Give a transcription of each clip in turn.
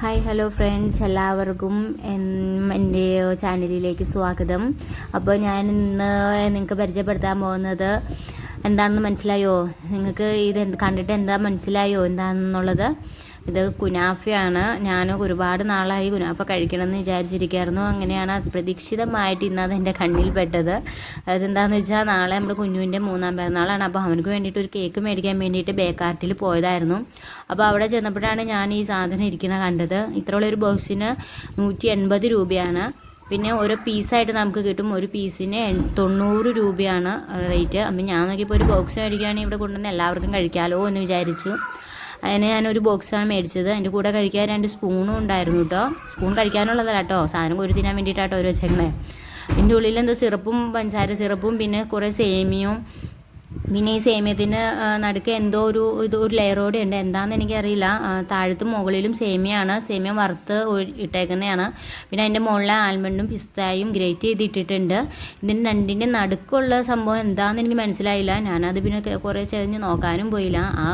Hi hello friends എല്ലാവർക്കും എന്റെ ചാനലിലേക്ക് സ്വാഗതം. അപ്പോൾ ഞാൻ ഇന്ന് നിങ്ങൾക്ക് പരിചയപ്പെടുത്താൻ പോകുന്നത് എന്താണെന്ന് മനസ്സിലായോ? നിങ്ങൾക്ക് ഇത് കണ്ടിട്ട് എന്താ മനസ്സിലായോ? എന്താണെന്നുള്ളത് ഇത് കുനാഫയാണ്. ഞാൻ ഒരുപാട് നാളായി കുനാഫ കഴിക്കണമെന്ന് വിചാരിച്ചിരിക്കുകയായിരുന്നു. അങ്ങനെയാണ് അപ്രതീക്ഷിതമായിട്ട് ഇന്ന് അത് എന്റെ കണ്ണിൽ പെട്ടത്. അതെന്താണെന്ന് വെച്ചാൽ നാളെ നമ്മുടെ കുഞ്ഞുവിന്റെ മൂന്നാം പിറന്നാളാണ്. അപ്പോൾ അവനക്ക് വേണ്ടിയിട്ട് ഒരു കേക്ക് മേടിക്കാൻ വേണ്ടിയിട്ട് ബേക്കാർട്ടിൽ പോയതായിരുന്നു. അപ്പോൾ അവിടെ ചെന്നപ്പോഴാണ് ഞാൻ ഈ സാധനം ഇരിക്കുന്നത് കണ്ടത്. ഇത്രയുള്ള ഒരു ബോക്സിന് നൂറ്റി എൺപത് രൂപയാണ്. പിന്നെ ഓരോ പീസായിട്ട് നമുക്ക് കിട്ടും. ഒരു പീസിന് തൊണ്ണൂറ് രൂപയാണ് റേറ്റ്. അപ്പം ഞാൻ നോക്കിയപ്പോൾ ഒരു ബോക്സ് മേടിക്കുകയാണെങ്കിൽ ഇവിടെ കൊണ്ടുവന്ന് എല്ലാവർക്കും കഴിക്കാമല്ലോ എന്ന് വിചാരിച്ചു. അതിന് ഞാനൊരു ബോക്സാണ് മേടിച്ചത്. അതിന്റെ കൂടെ കഴിക്കാൻ രണ്ട് സ്പൂണും ഉണ്ടായിരുന്നു കേട്ടോ സ്പൂൺ കഴിക്കാനുള്ളതല്ല കേട്ടോ സാധനം ഒരു തിന്നാൻ വേണ്ടിയിട്ടാട്ടോ ഒരു വെച്ചേക്കണേ. ഇതിന്റെ ഉള്ളിൽ എന്താ സിറപ്പും പഞ്ചസാര സിറപ്പും പിന്നെ കുറേ സേമിയവും പിന്നെ ഈ സേമിയത്തിന് നടുക്ക് എന്തോ ഒരു ഇത് ഒരു ലെയറോടെ ഉണ്ട് എന്താണെന്ന് എനിക്കറിയില്ല. താഴത്തും മുകളിലും സേമിയാണ്. സേമിയ വറുത്ത് ഇട്ടേക്കുന്നതാണ്. പിന്നെ അതിന്റെ മുകളിൽ ആൽമണ്ടും പിസ്തായും ഗ്രേറ്റ് ചെയ്ത് ഇട്ടിട്ടുണ്ട് ഇതിന് രണ്ടിന്റെ നടുക്കുള്ള സംഭവം എന്താണെന്ന് എനിക്ക് മനസ്സിലായില്ല. ഞാനത് പിന്നെ കുറേ ചെറിഞ്ഞ് നോക്കാനും പോയില്ല. ആ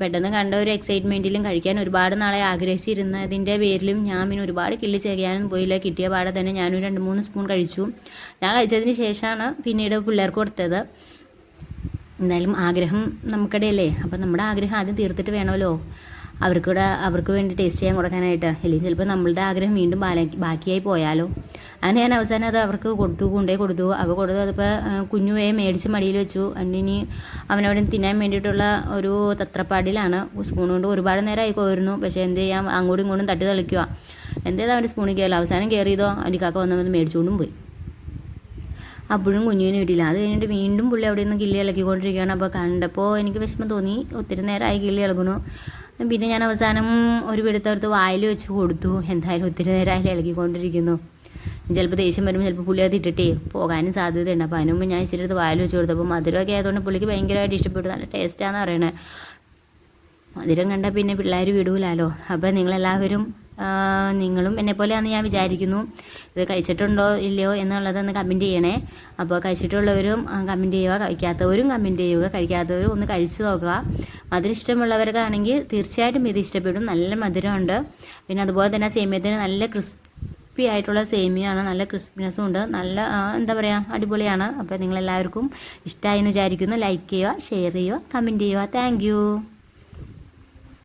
പെട്ടെന്ന് കണ്ട ഒരു എക്സൈറ്റ്മെന്റിലും കഴിക്കാൻ ഒരുപാട് നാളെ ആഗ്രഹിച്ചിരുന്നതിന്റെ പേരിലും ഞാൻ പിന്നെ ഒരുപാട് കില്ല് ചെയ്യാനും പോയില്ല. കിട്ടിയ പാടെ തന്നെ ഞാനൊരു രണ്ട് മൂന്ന് സ്പൂൺ കഴിച്ചു. ഞാൻ കഴിച്ചതിന് ശേഷമാണ് പിന്നീട് പിള്ളേർക്ക് കൊടുത്തത്. എന്തായാലും ആഗ്രഹം നമുക്കിടയല്ലേ? അപ്പം നമ്മുടെ ആഗ്രഹം ആദ്യം തീർത്തിട്ട് വേണമല്ലോ? അവർക്ക് കൂടെ അവർക്ക് വേണ്ടി ടേസ്റ്റ് ചെയ്യാൻ കൊടുക്കാനായിട്ട്. അല്ലെങ്കിൽ ചിലപ്പോൾ നമ്മളുടെ ആഗ്രഹം വീണ്ടും ബാക്കിയായി പോയാലോ? അങ്ങനെ ഞാൻ അവസാനം അത് അവർക്ക് കൊടുത്തു കൊണ്ടേ കൊടുത്തു. അവ കൊടുത്തു അതിപ്പോൾ കുഞ്ഞുവേ മേടിച്ച് മടിയിൽ വെച്ചു. ഇനി അവനവിടെ തിന്നാൻ വേണ്ടിയിട്ടുള്ള ഒരു തത്രപ്പാടിലാണ്. സ്പൂൺ കൊണ്ട് ഒരുപാട് നേരമായി കോരുന്നു. പക്ഷേ എന്ത് ചെയ്യാം? അങ്ങോട്ടും ഇങ്ങോട്ടും തട്ടി തളിക്കുക. എന്തേതാ അവന്റെ സ്പൂണിൽ കയറില്ല അവസാനം കയറിയതോ അടിക്കാക്ക വന്നവന്ന് മേടിച്ചുകൊണ്ടും പോയി. അപ്പോഴും കുഞ്ഞിനെ കിട്ടിയില്ല അത് കഴിഞ്ഞിട്ട് വീണ്ടും പുള്ളി അവിടെ നിന്ന് കിള്ളി ഇളക്കിക്കൊണ്ടിരിക്കുകയാണ്. അപ്പോൾ കണ്ടപ്പോൾ എനിക്ക് വിഷമം തോന്നി. ഒത്തിരി നേരമായി കിള്ളി ഇളകണു പിന്നെ ഞാൻ അവസാനം ഒരു പിടുത്തെടുത്ത് വായിൽ വെച്ച് കൊടുത്തു. എന്തായാലും ഒത്തിരി നേരമായി ഇളകിക്കൊണ്ടിരിക്കുന്നു. ചിലപ്പോൾ ദേഷ്യം വരുമ്പോൾ ചിലപ്പോൾ പുള്ളി അത് ഇട്ടിട്ടേ പോകാനും സാധ്യതയുണ്ട്. അപ്പോൾ അതിനുമുമ്പ് ഞാൻ ഇച്ചിരി എടുത്ത് വായിൽ വെച്ച് കൊടുത്തു അപ്പോൾ മധുരമൊക്കെ ആയതുകൊണ്ട് പുള്ളിക്ക് ഭയങ്കരമായിട്ട് ഇഷ്ടപ്പെട്ടു. നല്ല ടേസ്റ്റാണെന്ന് പറയണേ. മധുരം കണ്ടാൽ പിന്നെ പിള്ളേർ വിടൂലല്ലോ അപ്പോൾ നിങ്ങളെല്ലാവരും നിങ്ങളും എന്നെ പോലെയാണെന്ന് ഞാൻ വിചാരിക്കുന്നു. ഇത് കഴിച്ചിട്ടുണ്ടോ ഇല്ലയോ എന്നുള്ളതൊന്ന് കമന്റ് ചെയ്യണേ. അപ്പോൾ കഴിച്ചിട്ടുള്ളവരും കമന്റ് ചെയ്യുക. കഴിക്കാത്തവരും കമന്റ് ചെയ്യുക. കഴിക്കാത്തവരും ഒന്ന് കഴിച്ചു നോക്കുക. മധുരം ഇഷ്ടമുള്ളവർക്കാണെങ്കിൽ തീർച്ചയായിട്ടും ഇത് ഇഷ്ടപ്പെടും. നല്ല മധുരമുണ്ട്. പിന്നെ അതുപോലെ തന്നെ സേമിയത്തിന് നല്ല ക്രിസ്പി ആയിട്ടുള്ള സേമിയാണ് നല്ല ക്രിസ്പിനെസ്സും ഉണ്ട്. നല്ല എന്താ പറയുക അടിപൊളിയാണ്. അപ്പോൾ നിങ്ങളെല്ലാവർക്കും ഇഷ്ടമായി എന്ന് വിചാരിക്കുന്നു. ലൈക്ക് ചെയ്യുക ഷെയർ ചെയ്യുക കമന്റ് ചെയ്യുക. താങ്ക്